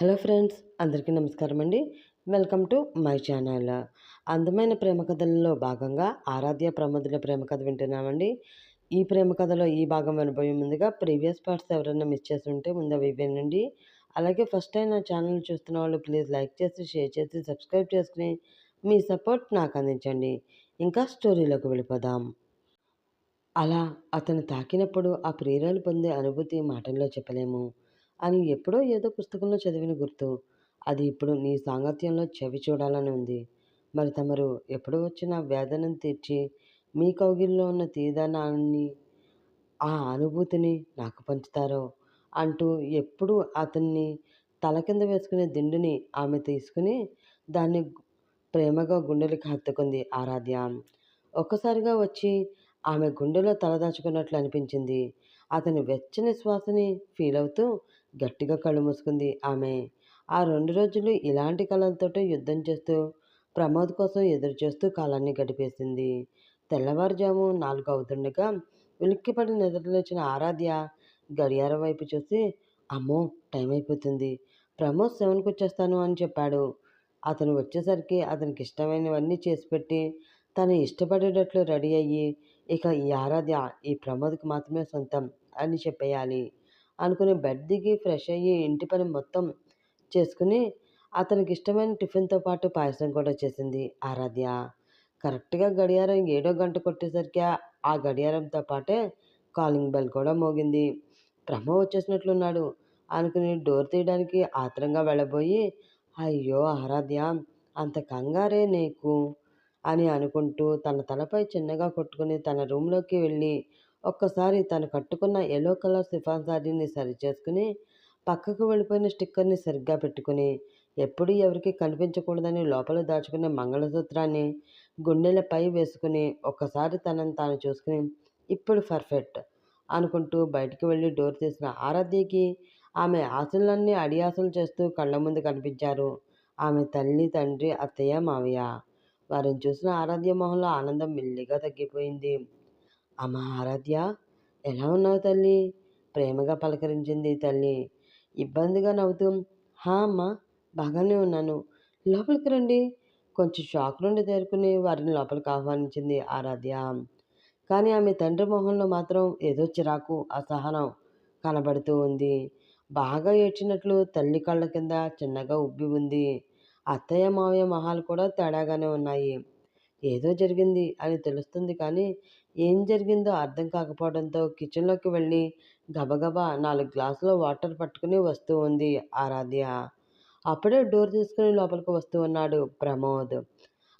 Hello friends అందరికీ నమస్కారం అండి. Welcome to my channel. అందమైన ప్రేమ కథలలో భాగంగా ఆరాధ్య ప్రమోదుల ప్రేమ కథ వింటున్నామండి. ఈ ప్రేమ కథలో ఈ భాగం వినబోయే ముందుగా ప్రీవియస్ పార్ట్స్ ఎవరైనా మిస్ చేసి ఉంటే ముందు అవి వినండి. అలాగే ఫస్ట్ టైం నా ఛానల్ చూస్తున్న వాళ్ళు ప్లీజ్ లైక్ చేసి షేర్ చేసి సబ్స్క్రైబ్ చేసుకుని మీ సపోర్ట్ నాకు అందించండి. ఇంకా స్టోరీలోకి వెళ్ళిపోదాం. అలా అతను తాకినప్పుడు ఆ ప్రియురాలు పొందే అనుభూతి మాటల్లో చెప్పలేము. అని ఎప్పుడో ఏదో పుస్తకంలో చదివిన గుర్తు. అది ఇప్పుడు నీ సాంగత్యంలో చెవి చూడాలని ఉంది. మరి తమరు ఎప్పుడు వచ్చిన వేదనను తీర్చి మీ కౌగిల్లో ఉన్న తీదనాన్ని ఆ అనుభూతిని నాకు పంచుతారో అంటూ ఎప్పుడు అతన్ని తల కింద వేసుకునే దిండుని ఆమె తీసుకుని దాన్ని ప్రేమగా గుండెలకి హత్తుకుంది ఆరాధ్య. ఒక్కసారిగా వచ్చి ఆమె గుండెలో తలదాచుకున్నట్లు అనిపించింది. అతని వెచ్చని శ్వాసని ఫీల్ అవుతూ గట్టిగా కళ్ళు మూసుకుంది ఆమె. ఆ రెండు రోజులు ఇలాంటి కళలతోటే యుద్ధం చేస్తూ ప్రమోద్ కోసం ఎదురు చేస్తూ కాలాన్ని గడిపేసింది. తెల్లవారుజాము నాలుగు అవుతుండగా ఉలిక్కిపడి నిద్రలేచిన ఆరాధ్య గడియారం వైపు చూసి అమ్మో టైం అయిపోతుంది. ప్రమోద్ సెవెన్కి వచ్చేస్తాను అని చెప్పాడు. అతను వచ్చేసరికి అతనికి ఇష్టమైనవన్నీ చేసి పెట్టి తను ఇష్టపడేటట్లు రెడీ అయ్యి ఇక ఈ ఆరాధ్య ఈ ప్రమోద్కి మాత్రమే సొంతం అని చెప్పేయాలి. అనుకుని బెడ్ దిగి ఫ్రెష్ అయ్యి ఇంటి పని మొత్తం చేసుకుని అతనికి ఇష్టమైన టిఫిన్తో పాటు పాయసం కూడా చేసింది ఆరాధ్య. కరెక్ట్గా గడియారం ఏడో గంట కొట్టేసరికి ఆ గడియారంతో పాటే కాలింగ్ బెల్ కూడా మోగింది. బ్రహ్మ వచ్చేసినట్లున్నాడు అనుకుని డోర్ తీయడానికి ఆత్రంగా వెళ్ళబోయి అయ్యో ఆరాధ్య అంత కంగారే నీకు అని అనుకుంటూ తన తలపై చిన్నగా కొట్టుకుని తన రూమ్లోకి వెళ్ళి ఒక్కసారి తను కట్టుకున్న ఎల్లో కలర్ సిఫాన్ సారీని సరి చేసుకుని పక్కకు వెళ్ళిపోయిన స్టిక్కర్ని సరిగ్గా పెట్టుకుని ఎప్పుడు ఎవరికి కనిపించకూడదని లోపల దాచుకునే మంగళసూత్రాన్ని గుండెలపై వేసుకుని ఒక్కసారి తనని తాను చూసుకుని ఇప్పుడు పర్ఫెక్ట్ అనుకుంటూ బయటికి వెళ్ళి డోర్ తీసిన ఆరాధ్యకి ఆమె ఆశలన్నీ అడియాసలు చేస్తూ కళ్ళ ముందు కనిపించారు. ఆమె తల్లి తండ్రి అత్తయ్య మావయ్య. వారిని చూసిన ఆరాధ్య మొహంలో ఆనందం మెల్లిగా తగ్గిపోయింది. అమ్మ ఆరాధ్య ఎలా ఉన్నావు తల్లి? ప్రేమగా పలకరించింది తల్లి. ఇబ్బందిగా నవ్వుతూ హా అమ్మ బాగానే ఉన్నాను. లోపలికి రండి. కొంచెం షాక్ నుండి తేరుకుని వారిని లోపలికి ఆహ్వానించింది ఆరాధ్య. కానీ ఆమె తండ్రి మొహంలో మాత్రం ఏదో చిరాకు అసహనం కనబడుతూ ఉంది. బాగా ఏడ్చినట్లు తల్లి కళ్ళ కింద చిన్నగా ఉబ్బి ఉంది. అత్తయ్య మావయ్య మొహాలు కూడా తేడాగానే ఉన్నాయి. ఏదో జరిగింది అని తెలుస్తుంది కానీ ఏం జరిగిందో అర్థం కాకపోవడంతో కిచెన్లోకి వెళ్ళి గబగబా నాలుగు గ్లాసుల వాటర్ పట్టుకుని వస్తూ ఉంది ఆరాధ్య. అప్పుడే డోర్ తీసుకుని లోపలికి వస్తూ ఉన్నాడు ప్రమోద్.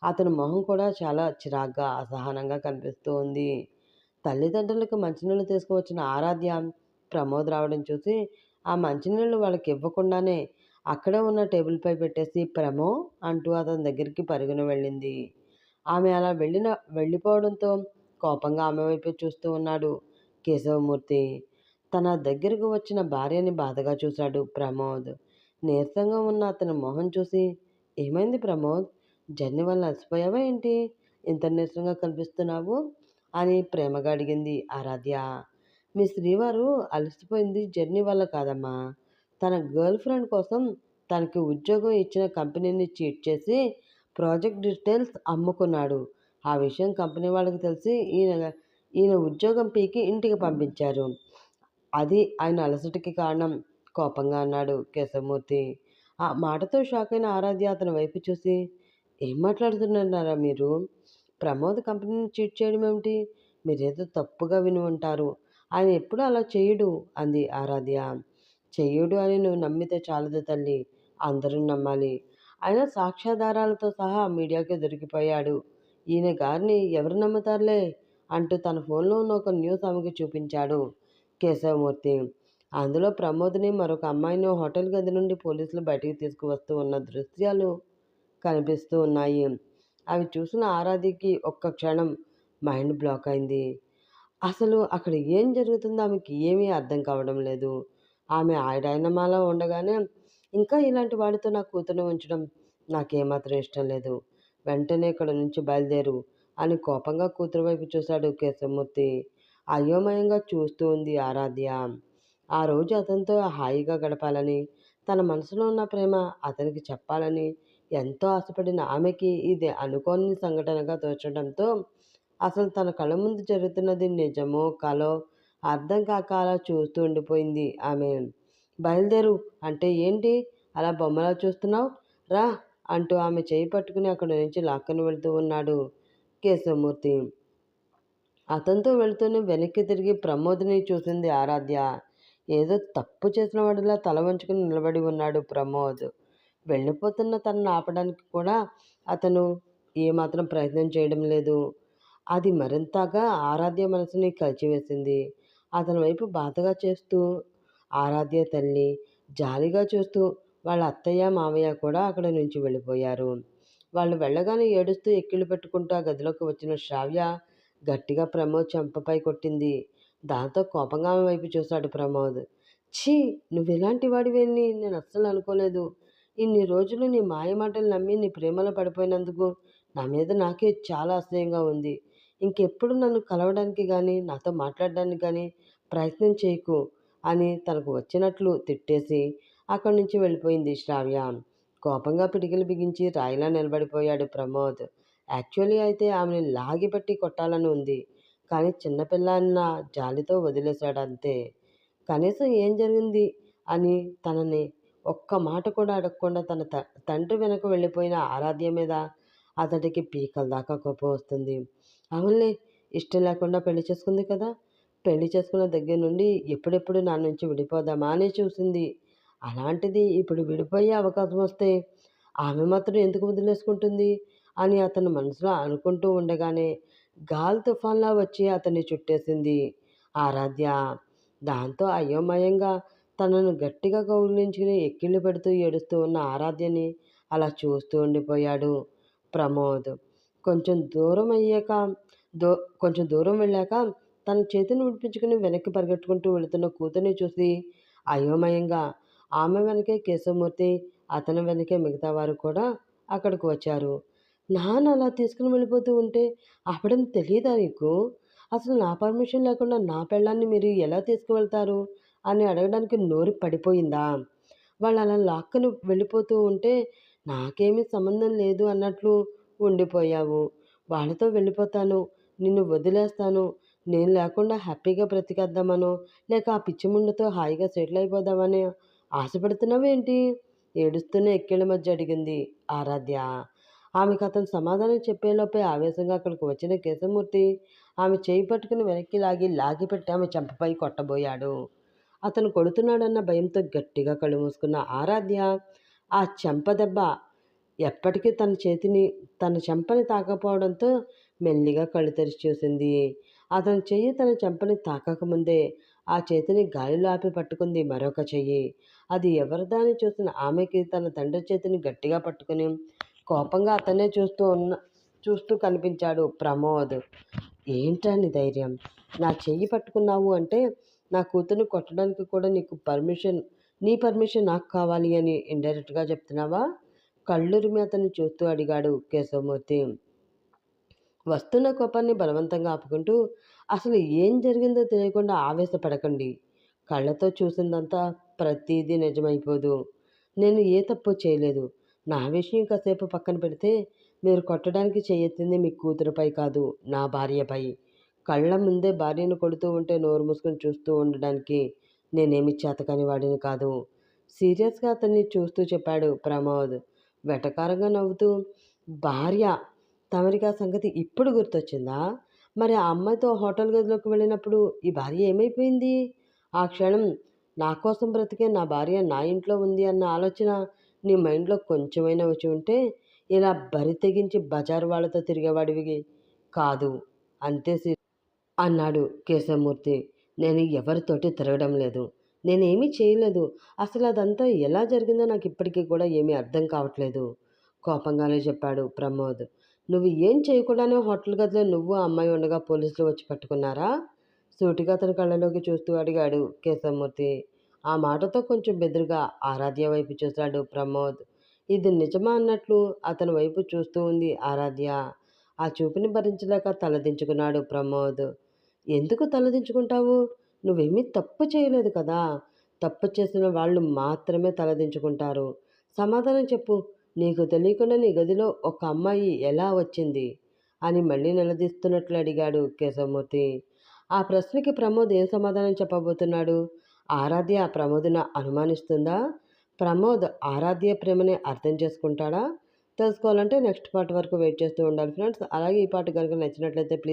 అతని మొహం కూడా చాలా చిరాగ్గా అసహనంగా కనిపిస్తూ ఉంది. తల్లిదండ్రులకు మంచినీళ్ళు తీసుకువచ్చిన ఆరాధ్య ప్రమోద్ రావడం చూసి ఆ మంచినీళ్ళు వాళ్ళకి ఇవ్వకుండానే అక్కడే ఉన్న టేబుల్పై పెట్టేసి ప్రమో అంటూ అతని దగ్గరికి పరుగున వెళ్ళింది. ఆమె అలా వెళ్ళిన వెళ్ళిపోవడంతో కోపంగా ఆమె వైపే చూస్తూ ఉన్నాడు కేశవమూర్తి. తన దగ్గరకు వచ్చిన భార్యని బాధగా చూశాడు ప్రమోద్. నీరసంగా ఉన్న అతని మొహం చూసి ఏమైంది ప్రమోద్? జర్నీ వల్ల అలసిపోయావా ఏంటి? ఇంత నీరసంగా కనిపిస్తున్నావు? అని ప్రేమగా అడిగింది ఆరాధ్య. మీ శ్రీవారు అలసిపోయింది జర్నీ వల్ల కాదమ్మా. తన గర్ల్ ఫ్రెండ్ కోసం తనకి ఉద్యోగం ఇచ్చిన కంపెనీని చీట్ చేసి ప్రాజెక్ట్ డీటెయిల్స్ అమ్ముకున్నాడు. ఆ విషయం కంపెనీ వాళ్ళకి తెలిసి ఈయన ఈయన ఉద్యోగం పీకి ఇంటికి పంపించారు. అది ఆయన అలసటకి కారణం. కోపంగా అన్నాడు కేశవమూర్తి. ఆ మాటతో షాక్ అయిన ఆరాధ్య అతని వైపు చూసి ఏం మాట్లాడుతున్నారా మీరు? ప్రమోద్ కంపెనీని చీట్ చేయడం ఏమిటి? మీరేదో తప్పుగా విని ఉంటారు. ఆయన ఎప్పుడు అలా చేయడు అంది ఆరాధ్య. చెయ్యడు అని నువ్వు నమ్మితే చాలదు తల్లి. అందరూ నమ్మాలి. ఆయన సాక్ష్యాధారాలతో సహా మీడియాకి దొరికిపోయాడు. ఈయన గారిని ఎవరు నమ్ముతారులే? అంటూ తన ఫోన్లో ఉన్న ఒక న్యూస్ ఆమెకి చూపించాడు కేశవమూర్తి. అందులో ప్రమోద్ని మరొక అమ్మాయిని హోటల్ గది నుండి పోలీసులు బయటికి తీసుకువస్తూ ఉన్న దృశ్యాలు కనిపిస్తూ ఉన్నాయి. అవి చూసిన ఆరాధికి ఒక్క క్షణం మైండ్ బ్లాక్ అయింది. అసలు అక్కడ ఏం జరుగుతుందో ఆమెకి ఏమీ అర్థం కావడం లేదు. ఆమె డైనమాలో ఉండగానే ఇంకా ఇలాంటి వాడితో నా కూతురు ఉంచడం నాకేమాత్రం ఇష్టం లేదు. వెంటనే ఇక్కడ నుంచి బయలుదేరు అని కోపంగా కూతురు వైపు చూశాడు కేశవమూర్తి. అయోమయంగా చూస్తూ ఉంది ఆరాధ్య. ఆ రోజు అతనితో హాయిగా గడపాలని తన మనసులో ఉన్న ప్రేమ అతనికి చెప్పాలని ఎంతో ఆశపడిన ఆమెకి ఇది అనుకోని సంఘటనగా తోచడంతో అసలు తన కళ్ళ ముందు జరుగుతున్నది నిజమో కలో అర్థం కాక అలా చూస్తూ ఉండిపోయింది ఆమె. బయలుదేరు అంటే ఏంటి? అలా బొమ్మలా చూస్తున్నావు? రా అంటూ ఆమె చేయి పట్టుకుని అక్కడి నుంచి లాక్కొని వెళ్తూ ఉన్నాడు కేశవమూర్తి. అతనితో వెళుతూనే వెనక్కి తిరిగి ప్రమోద్ని చూసింది ఆరాధ్య. ఏదో తప్పు చేసిన వాడిలా తల వంచుకుని నిలబడి ఉన్నాడు ప్రమోద్. వెళ్ళిపోతున్న తనను ఆపడానికి కూడా అతను ఏమాత్రం ప్రయత్నం చేయడం లేదు. అది మరింతగా ఆరాధ్య మనసుని కలిచివేసింది. అతని వైపు బాధగా చేస్తూ ఆరాధ్య తల్లి జాలిగా చూస్తూ వాళ్ళ అత్తయ్య మావయ్య కూడా అక్కడి నుంచి వెళ్ళిపోయారు. వాళ్ళు వెళ్ళగానే ఏడుస్తూ ఎక్కిళ్ళు పెట్టుకుంటూ ఆ గదిలోకి వచ్చిన శ్రావ్య గట్టిగా ప్రమోద్ చెంపపై కొట్టింది. దాంతో కోపంగా ఆమె వైపు చూశాడు ప్రమోద్. ఛీ! నువ్వు ఇలాంటి వాడివేని నేను అస్సలు అనుకోలేదు. ఇన్ని రోజులు నీ మాయ మాటలు నమ్మి నీ ప్రేమలో పడిపోయినందుకు నా మీద నాకే చాలా అసహ్యంగా ఉంది. ఇంకెప్పుడు నన్ను కలవడానికి కానీ నాతో మాట్లాడడానికి కానీ ప్రయత్నం చేయకు అని తనకు వచ్చినట్లు తిట్టేసి అక్కడి నుంచి వెళ్ళిపోయింది శ్రావ్య. కోపంగా పిడికిలు బిగించి రాయిలా నిలబడిపోయాడు ప్రమోద్. యాక్చువల్లీ అయితే ఆమెను లాగిపెట్టి కొట్టాలని ఉంది. కానీ చిన్నపిల్ల అన్న జాలితో వదిలేశాడు అంతే. కనీసం ఏం జరిగింది అని తనని ఒక్క మాట కూడా అడగకుండా తన త తండ్రి వెనక వెళ్ళిపోయిన ఆరాధ్య మీద అతడికి పీకల దాకా కోపం వస్తుంది. అవునులే ఇష్టం లేకుండా పెళ్ళి చేసుకుంది కదా? పెళ్ళి చేసుకున్న దగ్గర నుండి ఎప్పుడెప్పుడు నా నుంచి విడిపోదామా అని చూసింది. అలాంటిది ఇప్పుడు విడిపోయే అవకాశం వస్తే ఆమె మాత్రం ఎందుకు వదిలేసుకుంటుంది? అని అతను మనసులో అనుకుంటూ ఉండగానే గాలి తుఫాన్లా వచ్చి అతన్ని చుట్టేసింది ఆరాధ్య. దాంతో అయోమయంగా తనను గట్టిగా కౌగిలించుకుని ఎక్కిళ్ళు పెడుతూ ఏడుస్తూ ఉన్న ఆరాధ్యని అలా చూస్తూ ఉండిపోయాడు ప్రమోద్. కొంచెం దూరం అయ్యాక దో కొంచెం దూరం వెళ్ళాక తన చేతిని విడిపించుకుని వెనక్కి పరిగెట్టుకుంటూ వెళుతున్న కూతుర్ని చూసి అయోమయంగా ఆమె వెనకే కేశవమూర్తి అతని వెనకే మిగతా వారు కూడా అక్కడికి వచ్చారు. నాన్న అలా తీసుకుని వెళ్ళిపోతూ ఉంటే ఆపడం తెలియదా నీకు? అసలు నా పర్మిషన్ లేకుండా నా పెళ్ళాన్ని మీరు ఎలా తీసుకువెళ్తారు? అని అడగడానికి నోరు పడిపోయిందా? వాళ్ళు అలా లాక్కుని వెళ్ళిపోతూ ఉంటే నాకేమీ సంబంధం లేదు అన్నట్లు ఉండిపోయావు. వాళ్ళతో వెళ్ళిపోతాను నిన్ను వదిలేస్తాను నేను లేకుండా హ్యాపీగా బ్రతికేద్దామనో లేక ఆ పిచ్చిముండతో హాయిగా సెటిల్ అయిపోదామని ఆశపడుతున్నావేంటి? ఏడుస్తూనే ఎక్కేళ్ళ మధ్య అడిగింది ఆరాధ్య. ఆమెకు అతను సమాధానం చెప్పేలోపే ఆవేశంగా అక్కడికి వచ్చిన కేశమూర్తి ఆమె చేయి పట్టుకుని వెనక్కి లాగి లాగిపెట్టి ఆమె చెంపపై కొట్టబోయాడు. అతను కొడుతున్నాడన్న భయంతో గట్టిగా కళ్ళు మూసుకున్న ఆరాధ్య ఆ చెంప దెబ్బ ఎప్పటికీ తన చేతిని తన చెంపని తాకపోవడంతో మెల్లిగా కళ్ళు తెరిచి చూసింది. అతని చెయ్యి తన చెంపని తాకకముందే ఆ చేతిని గాలిలో ఆపి పట్టుకుంది మరొక చెయ్యి. అది ఎవరిదాన్ని చూసిన ఆమెకి తన తండ్రి చేతిని గట్టిగా పట్టుకుని కోపంగా అతనే చూస్తూ ఉన్న చూస్తూ కనిపించాడు ప్రమోద్. ఏంటని ధైర్యం? నా చెయ్యి పట్టుకున్నావు అంటే నా కూతురు కొట్టడానికి కూడా నీకు పర్మిషన్ నీ పర్మిషన్ నాకు కావాలి అని ఇండైరెక్ట్గా చెప్తున్నావా? కళ్ళురిమి అతన్ని చూస్తూ అడిగాడు కేశవమూర్తి. వస్తున్న కోపాన్ని బలవంతంగా ఆపుకుంటూ అసలు ఏం జరిగిందో తెలియకుండా ఆవేశపడకండి. కళ్ళతో చూసిందంతా ప్రతిదీ నిజమైపోదు. నేను ఏ తప్పు చేయలేదు. నా విషయం కాసేపు పక్కన పెడితే మీరు కొట్టడానికి చేయెత్తింది మీ కూతురుపై కాదు నా భార్యపై. కళ్ళ ముందే భార్యను కొడుతూ ఉంటే నోరు మూసుకొని చూస్తూ ఉండడానికి నేనేమి చేతకాని వాడిని కాదు. సీరియస్గా అతన్ని చూస్తూ చెప్పాడు ప్రమోద్. వెటకారంగా నవ్వుతూ భార్య తమరికి ఆ సంగతి ఇప్పుడు గుర్తొచ్చిందా? మరి ఆ అమ్మాయితో హోటల్ గదిలోకి వెళ్ళినప్పుడు ఈ భార్య ఏమైపోయింది? ఆ క్షణం నా కోసం బ్రతికే నా భార్య నా ఇంట్లో ఉంది అన్న ఆలోచన నీ మైండ్లో కొంచెమైనా వచ్చి ఉంటే ఇలా బరి తెగించి బజారు వాళ్ళతో తిరిగేవాడివి కాదు. అంతే అన్నాడు కేశవమూర్తి. నేను ఎవరితోటి తిరగడం లేదు. నేనేమీ చేయలేదు. అసలు అదంతా ఎలా జరిగిందో నాకు ఇప్పటికీ కూడా ఏమీ అర్థం కావట్లేదు. కోపంగానే చెప్పాడు ప్రమోద్. నువ్వు ఏం చేయకుండానే హోటల్ గదిలో నువ్వు అమ్మాయి ఉండగా పోలీసులు వచ్చి పట్టుకున్నారా? సూటిగా అతని కళ్ళలోకి చూస్తూ అడిగాడు కేశవమూర్తి. ఆ మాటతో కొంచెం బెదురుగా ఆరాధ్య వైపు చూశాడు ప్రమోద్. ఇది నిజమా అన్నట్లు అతని వైపు చూస్తూ ఉంది ఆరాధ్య. ఆ చూపుని భరించలేక తలదించుకున్నాడు ప్రమోద్. ఎందుకు తలదించుకుంటావు? నువ్వేమీ తప్పు చేయలేదు కదా? తప్పు చేసిన వాళ్ళు మాత్రమే తలదించుకుంటారు. సమాధానం చెప్పు. నీకు తెలియకుండా నీ గదిలో ఒక అమ్మాయి ఎలా వచ్చింది? అని మళ్ళీ నిలదీస్తున్నట్లు అడిగాడు కేశవమూర్తి. ఆ ప్రశ్నకి ప్రమోద్ ఏం సమాధానం చెప్పబోతున్నాడు? ఆరాధ్య ఆ ప్రమోద్ను అనుమానిస్తుందా? ప్రమోద్ ఆరాధ్య ప్రేమని అర్థం చేసుకుంటాడా? తెలుసుకోవాలంటే నెక్స్ట్ పార్ట్ వరకు వెయిట్ చేస్తూ ఉండాలి ఫ్రెండ్స్. అలాగే ఈ పాట కనుక నచ్చినట్లయితే ప్లీజ్